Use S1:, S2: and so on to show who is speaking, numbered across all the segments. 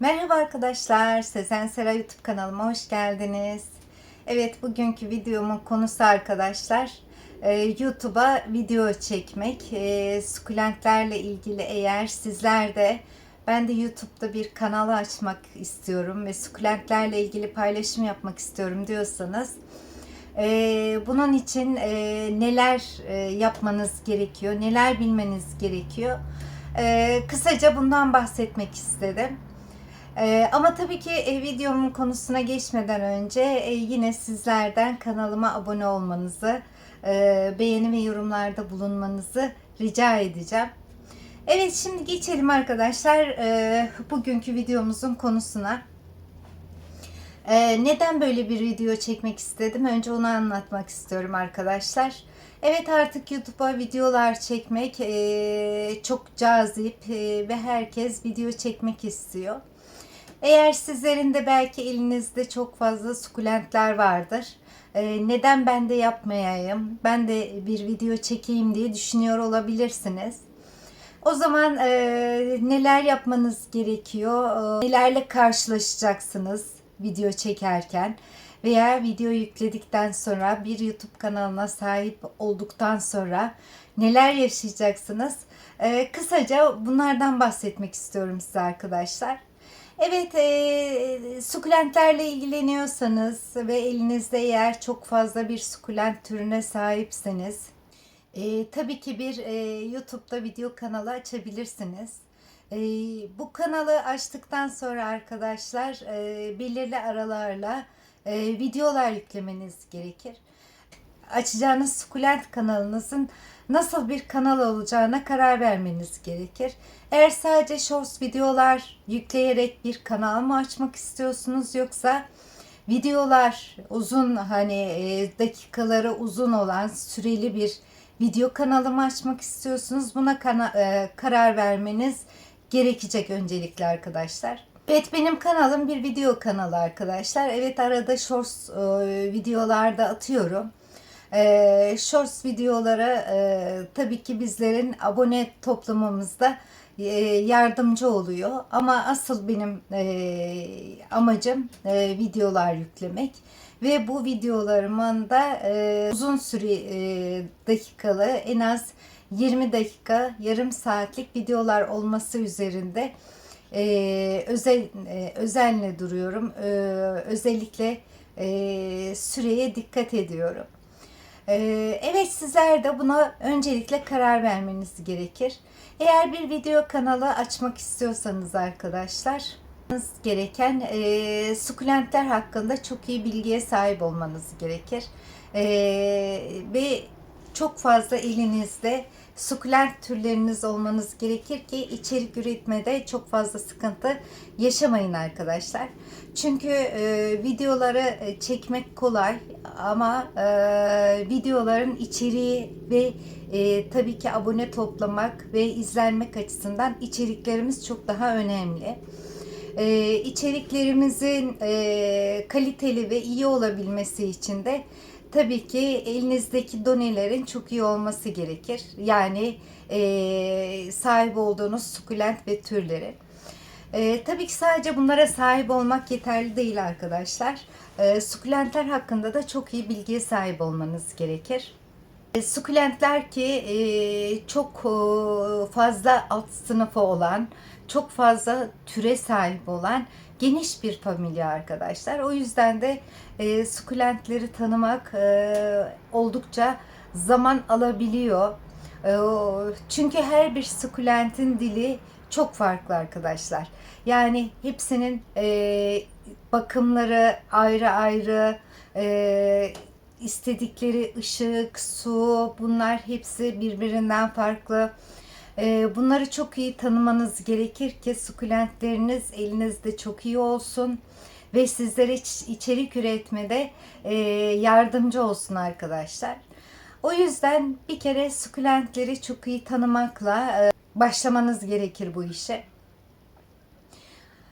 S1: Merhaba arkadaşlar, Sezen Sera YouTube kanalıma hoş geldiniz. Evet, bugünkü videomun konusu arkadaşlar, e, YouTube'a video çekmek. E, sukulentlerle ilgili eğer sizler de ben de YouTube'da bir kanal açmak istiyorum ve sukulentlerle ilgili paylaşım yapmak istiyorum diyorsanız e, bunun için neler yapmanız gerekiyor, neler bilmeniz gerekiyor. Kısaca bundan bahsetmek istedim. Ee, ama tabii ki e, videomun konusuna geçmeden önce e, yine sizlerden kanalıma abone olmanızı, e, beğeni ve yorumlarda bulunmanızı rica edeceğim. Evet şimdi geçelim arkadaşlar e, bugünkü videomuzun konusuna. E, neden böyle bir video çekmek istedim? Önce onu anlatmak istiyorum arkadaşlar. Evet artık YouTube'a videolar çekmek e, çok cazip e, ve herkes video çekmek istiyor. Eğer sizlerin de belki elinizde çok fazla sukulentler vardır. Ee, neden ben de yapmayayım? Ben de bir video çekeyim diye düşünüyor olabilirsiniz. O zaman e, neler yapmanız gerekiyor? E, nelerle karşılaşacaksınız video çekerken? Veya video yükledikten sonra bir YouTube kanalına sahip olduktan sonra neler yaşayacaksınız? E, kısaca bunlardan bahsetmek istiyorum size arkadaşlar. Evet, e, sukulentlerle ilgileniyorsanız ve elinizde eğer çok fazla bir sukulent türüne sahipseniz, e, tabii ki bir e, YouTube'da video kanalı açabilirsiniz. E, bu kanalı açtıktan sonra arkadaşlar e, belirli aralarla e, videolar yüklemeniz gerekir. Açacağınız sukulent kanalınızın nasıl bir kanal olacağına karar vermeniz gerekir. Eğer sadece shorts videolar yükleyerek bir kanal mı açmak istiyorsunuz yoksa videolar uzun hani e, dakikaları uzun olan süreli bir video kanalı mı açmak istiyorsunuz? Buna kana- e, karar vermeniz gerekecek öncelikle arkadaşlar. Evet benim kanalım bir video kanalı arkadaşlar. Evet arada shorts e, videolarda atıyorum. E, shorts videolara e, tabii ki bizlerin abone toplamamızda e, yardımcı oluyor. Ama asıl benim e, amacım e, videolar yüklemek. Ve bu videolarımın da e, uzun süre e, dakikalı en az 20 dakika yarım saatlik videolar olması üzerinde e, özel e, özenle duruyorum. E, özellikle e, süreye dikkat ediyorum. Ee, Evet sizler de buna öncelikle karar vermeniz gerekir. Eğer bir video kanalı açmak istiyorsanız arkadaşlar gereken e, sukulentler hakkında çok iyi bilgiye sahip olmanız gerekir. E, ve çok fazla elinizde sukulent türleriniz olmanız gerekir ki içerik üretmede çok fazla sıkıntı yaşamayın arkadaşlar. Çünkü e, videoları e, çekmek kolay ama e, videoların içeriği ve e, tabii ki abone toplamak ve izlenmek açısından içeriklerimiz çok daha önemli. E, içeriklerimizin e, kaliteli ve iyi olabilmesi için de tabii ki elinizdeki donelerin çok iyi olması gerekir. Yani e, sahip olduğunuz sukulent ve türleri. E, tabii ki sadece bunlara sahip olmak yeterli değil arkadaşlar. E, sukulentler hakkında da çok iyi bilgiye sahip olmanız gerekir. E, sukulentler ki e, çok e, fazla alt sınıfı olan, çok fazla türe sahip olan geniş bir familya arkadaşlar. O yüzden de sukulentleri tanımak oldukça zaman alabiliyor. Çünkü her bir sukulentin dili çok farklı arkadaşlar. Yani hepsinin e, bakımları ayrı ayrı, e, istedikleri ışık, su bunlar hepsi birbirinden farklı. E, bunları çok iyi tanımanız gerekir ki sukulentleriniz elinizde çok iyi olsun ve sizlere içerik üretmede e, yardımcı olsun arkadaşlar. O yüzden bir kere sukulentleri çok iyi tanımakla e, başlamanız gerekir bu işe.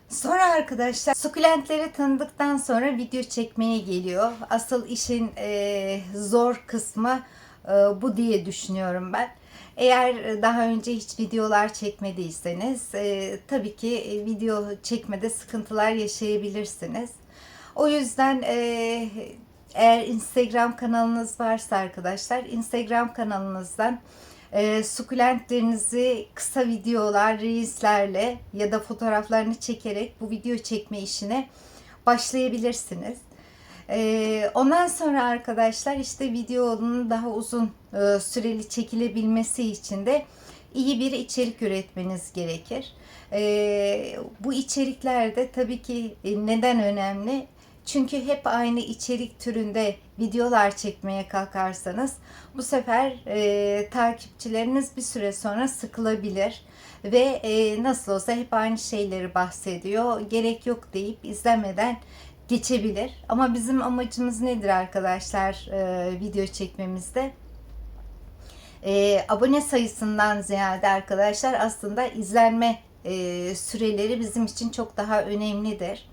S1: Sonra arkadaşlar sukulentleri tanıdıktan sonra video çekmeye geliyor. Asıl işin e, zor kısmı e, bu diye düşünüyorum ben. Eğer daha önce hiç videolar çekmediyseniz e, tabii ki e, video çekmede sıkıntılar yaşayabilirsiniz. O yüzden e, eğer Instagram kanalınız varsa arkadaşlar Instagram kanalınızdan e, sukulentlerinizi kısa videolar, reelslerle ya da fotoğraflarını çekerek bu video çekme işine başlayabilirsiniz. E, ondan sonra arkadaşlar işte videonun daha uzun e, süreli çekilebilmesi için de iyi bir içerik üretmeniz gerekir. E, bu içerikler de tabii ki e, neden önemli? Çünkü hep aynı içerik türünde videolar çekmeye kalkarsanız bu sefer e, takipçileriniz bir süre sonra sıkılabilir ve e, nasıl olsa hep aynı şeyleri bahsediyor. Gerek yok deyip izlemeden geçebilir. Ama bizim amacımız nedir arkadaşlar e, video çekmemizde? E, abone sayısından ziyade arkadaşlar aslında izlenme e, süreleri bizim için çok daha önemlidir.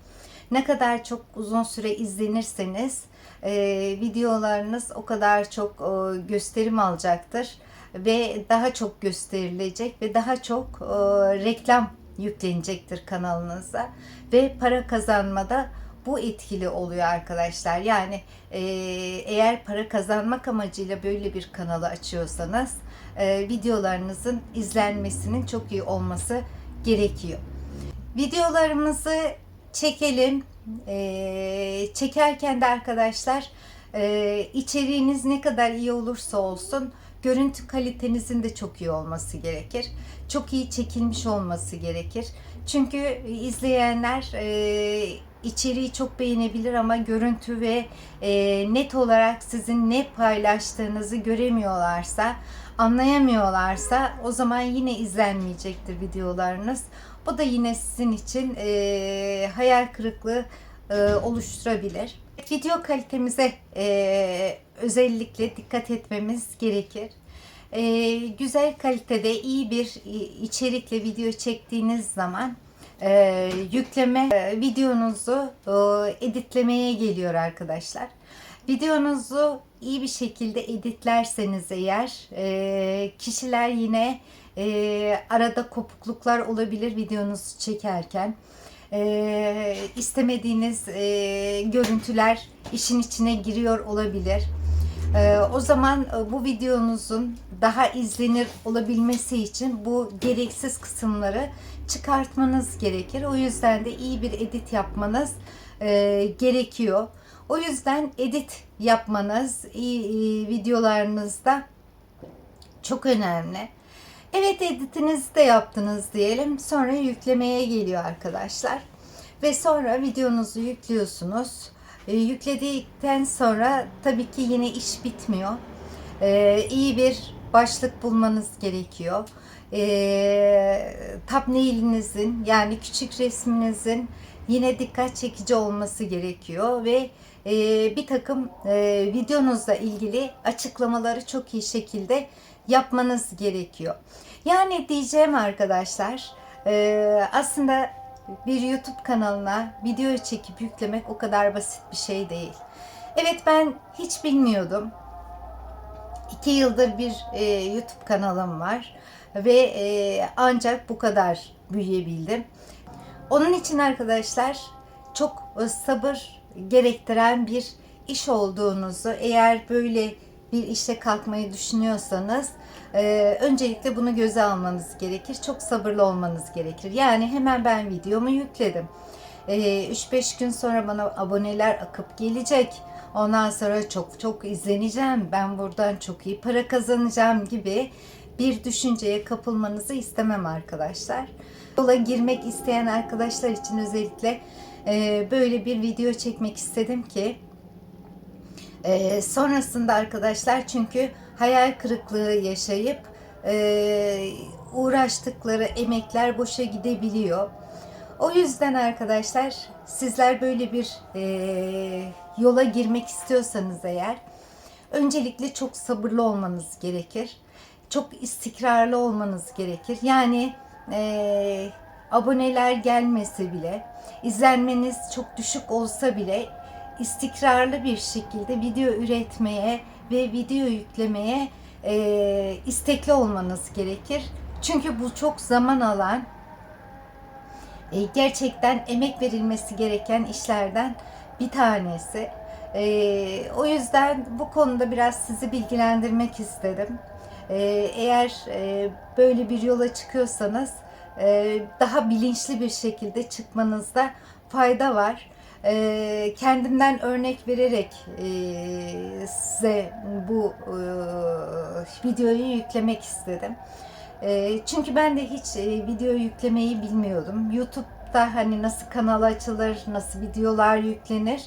S1: Ne kadar çok uzun süre izlenirseniz e, videolarınız o kadar çok e, gösterim alacaktır ve daha çok gösterilecek ve daha çok e, reklam yüklenecektir kanalınıza ve para kazanmada bu etkili oluyor arkadaşlar. Yani e, eğer para kazanmak amacıyla böyle bir kanalı açıyorsanız e, videolarınızın izlenmesinin çok iyi olması gerekiyor. Videolarımızı çekelim. E, çekerken de arkadaşlar e, içeriğiniz ne kadar iyi olursa olsun görüntü kalitenizin de çok iyi olması gerekir. Çok iyi çekilmiş olması gerekir. Çünkü izleyenler e, içeriği çok beğenebilir ama görüntü ve e, net olarak sizin ne paylaştığınızı göremiyorlarsa, anlayamıyorlarsa o zaman yine izlenmeyecektir videolarınız. Bu da yine sizin için e, hayal kırıklığı e, oluşturabilir. Video kalitemize e, özellikle dikkat etmemiz gerekir. E, güzel kalitede iyi bir içerikle video çektiğiniz zaman e, yükleme e, videonuzu e, editlemeye geliyor arkadaşlar. Videonuzu iyi bir şekilde editlerseniz eğer e, kişiler yine e, arada kopukluklar olabilir videonuzu çekerken. E, istemediğiniz e, görüntüler işin içine giriyor olabilir. E, o zaman e, bu videonuzun daha izlenir olabilmesi için bu gereksiz kısımları çıkartmanız gerekir. O yüzden de iyi bir edit yapmanız e, gerekiyor. O yüzden edit yapmanız iyi, iyi videolarınızda çok önemli. Evet editinizi de yaptınız diyelim. Sonra yüklemeye geliyor arkadaşlar. Ve sonra videonuzu yüklüyorsunuz. E, yükledikten sonra tabii ki yine iş bitmiyor. E, iyi bir başlık bulmanız gerekiyor. E, thumbnailinizin yani küçük resminizin yine dikkat çekici olması gerekiyor ve e, bir takım e, videonuzla ilgili açıklamaları çok iyi şekilde yapmanız gerekiyor. Yani diyeceğim arkadaşlar e, aslında bir YouTube kanalına video çekip yüklemek o kadar basit bir şey değil. Evet ben hiç bilmiyordum. İki yıldır bir e, YouTube kanalım var ve e, ancak bu kadar büyüyebildim. Onun için arkadaşlar çok sabır gerektiren bir iş olduğunuzu eğer böyle bir işe kalkmayı düşünüyorsanız e, öncelikle bunu göze almanız gerekir. Çok sabırlı olmanız gerekir. Yani hemen ben videomu yükledim. E, 3-5 gün sonra bana aboneler akıp gelecek. Ondan sonra çok çok izleneceğim. Ben buradan çok iyi para kazanacağım gibi bir düşünceye kapılmanızı istemem arkadaşlar. Yola girmek isteyen arkadaşlar için özellikle e, böyle bir video çekmek istedim ki e, sonrasında arkadaşlar çünkü hayal kırıklığı yaşayıp e, uğraştıkları emekler boşa gidebiliyor. O yüzden arkadaşlar sizler böyle bir e, yola girmek istiyorsanız eğer öncelikle çok sabırlı olmanız gerekir. Çok istikrarlı olmanız gerekir. Yani e, aboneler gelmese bile, izlenmeniz çok düşük olsa bile istikrarlı bir şekilde video üretmeye ve video yüklemeye e, istekli olmanız gerekir. Çünkü bu çok zaman alan, e, gerçekten emek verilmesi gereken işlerden bir tanesi. E, o yüzden bu konuda biraz sizi bilgilendirmek istedim. E, eğer e, böyle bir yola çıkıyorsanız e, daha bilinçli bir şekilde çıkmanızda fayda var. E, kendimden örnek vererek e, size bu e, videoyu yüklemek istedim. E, çünkü ben de hiç e, video yüklemeyi bilmiyordum. YouTube'da hani nasıl kanal açılır, nasıl videolar yüklenir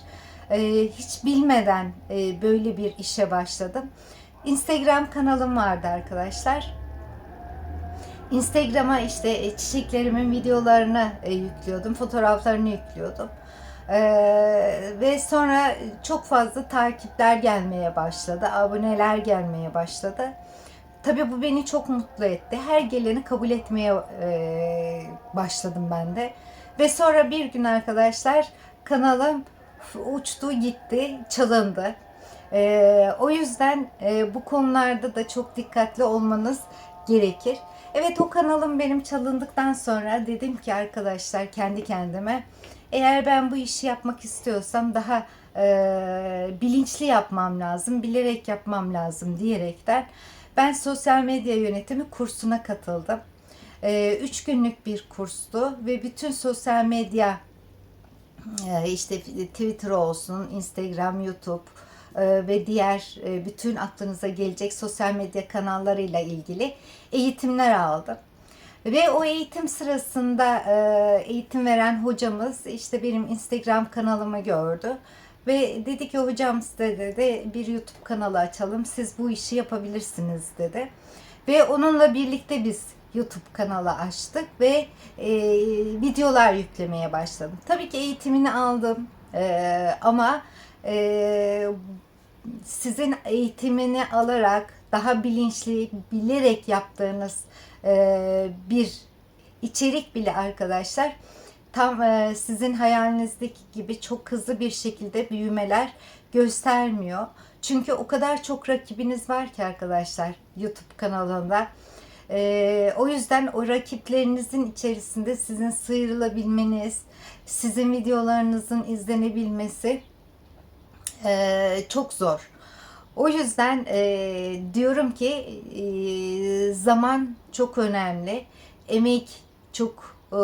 S1: e, hiç bilmeden e, böyle bir işe başladım. Instagram kanalım vardı arkadaşlar. Instagram'a işte e, çiçeklerimin videolarını e, yüklüyordum, fotoğraflarını yüklüyordum. Ee, ve sonra çok fazla takipler gelmeye başladı, aboneler gelmeye başladı. Tabii bu beni çok mutlu etti. Her geleni kabul etmeye e, başladım ben de. Ve sonra bir gün arkadaşlar kanalım uçtu gitti, çalındı. E, o yüzden e, bu konularda da çok dikkatli olmanız gerekir. Evet o kanalım benim çalındıktan sonra dedim ki arkadaşlar kendi kendime eğer ben bu işi yapmak istiyorsam daha e, bilinçli yapmam lazım, bilerek yapmam lazım diyerekten ben sosyal medya yönetimi kursuna katıldım. E, üç günlük bir kurstu ve bütün sosyal medya e, işte Twitter olsun, Instagram, YouTube e, ve diğer e, bütün aklınıza gelecek sosyal medya kanallarıyla ilgili eğitimler aldım. Ve o eğitim sırasında e, eğitim veren hocamız işte benim Instagram kanalımı gördü. Ve dedi ki hocam size dedi bir YouTube kanalı açalım. Siz bu işi yapabilirsiniz dedi. Ve onunla birlikte biz YouTube kanalı açtık ve e, videolar yüklemeye başladım. Tabii ki eğitimini aldım e, ama e, sizin eğitimini alarak daha bilinçli, bilerek yaptığınız bir içerik bile arkadaşlar tam e, sizin hayalinizdeki gibi çok hızlı bir şekilde büyümeler göstermiyor. Çünkü o kadar çok rakibiniz var ki arkadaşlar YouTube kanalında. E, o yüzden o rakiplerinizin içerisinde sizin sıyrılabilmeniz, sizin videolarınızın izlenebilmesi e, çok zor. O yüzden e, diyorum ki e, zaman çok önemli. Emek çok e,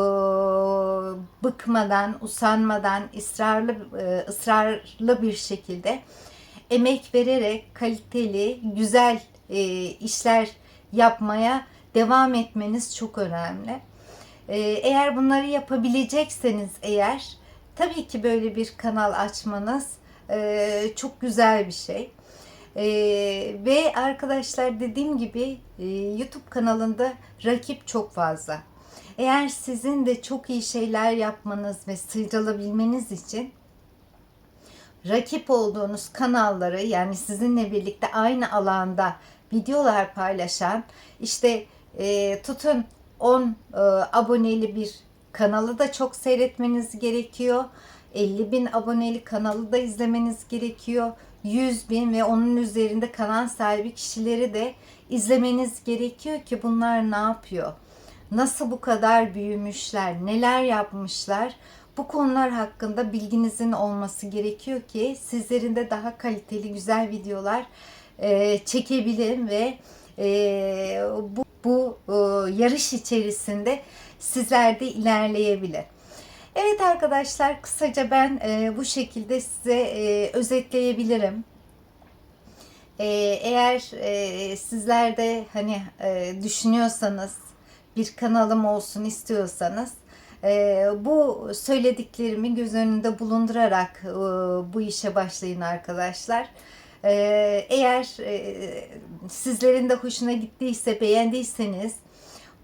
S1: bıkmadan, usanmadan, ısrarlı e, ısrarlı bir şekilde emek vererek kaliteli, güzel e, işler yapmaya devam etmeniz çok önemli. E, eğer bunları yapabilecekseniz eğer tabii ki böyle bir kanal açmanız e, çok güzel bir şey. E, ve arkadaşlar dediğim gibi e, YouTube kanalında rakip çok fazla. Eğer sizin de çok iyi şeyler yapmanız ve sıyrılabilmeniz için rakip olduğunuz kanalları yani sizinle birlikte aynı alanda videolar paylaşan işte e, tutun 10 e, aboneli bir kanalı da çok seyretmeniz gerekiyor. 50 bin aboneli kanalı da izlemeniz gerekiyor. 100 bin ve onun üzerinde kanal sahibi kişileri de izlemeniz gerekiyor ki bunlar ne yapıyor? Nasıl bu kadar büyümüşler? Neler yapmışlar? Bu konular hakkında bilginizin olması gerekiyor ki sizlerin de daha kaliteli güzel videolar e, çekebilin ve e, bu, bu e, yarış içerisinde sizler de ilerleyebilir. Evet arkadaşlar kısaca ben e, bu şekilde size e, özetleyebilirim. E, eğer e, sizler de hani e, düşünüyorsanız bir kanalım olsun istiyorsanız e, bu söylediklerimi göz önünde bulundurarak e, bu işe başlayın arkadaşlar. E, eğer e, sizlerin de hoşuna gittiyse beğendiyseniz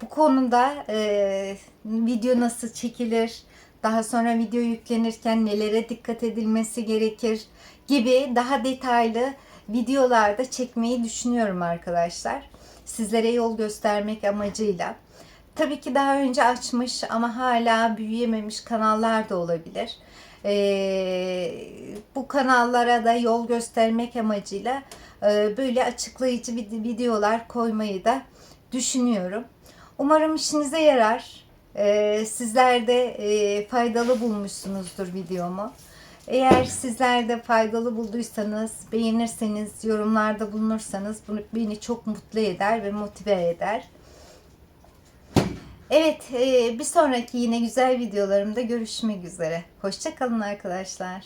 S1: bu konuda e, video nasıl çekilir, daha sonra video yüklenirken nelere dikkat edilmesi gerekir gibi daha detaylı videolarda çekmeyi düşünüyorum arkadaşlar. Sizlere yol göstermek amacıyla. tabii ki daha önce açmış ama hala büyüyememiş kanallar da olabilir. Ee, bu kanallara da yol göstermek amacıyla e, böyle açıklayıcı vid- videolar koymayı da düşünüyorum. Umarım işinize yarar. Ee, sizler de e, faydalı bulmuşsunuzdur videomu. Eğer sizler de faydalı bulduysanız, beğenirseniz, yorumlarda bulunursanız bunu beni çok mutlu eder ve motive eder. Evet, e, bir sonraki yine güzel videolarımda görüşmek üzere. Hoşçakalın arkadaşlar.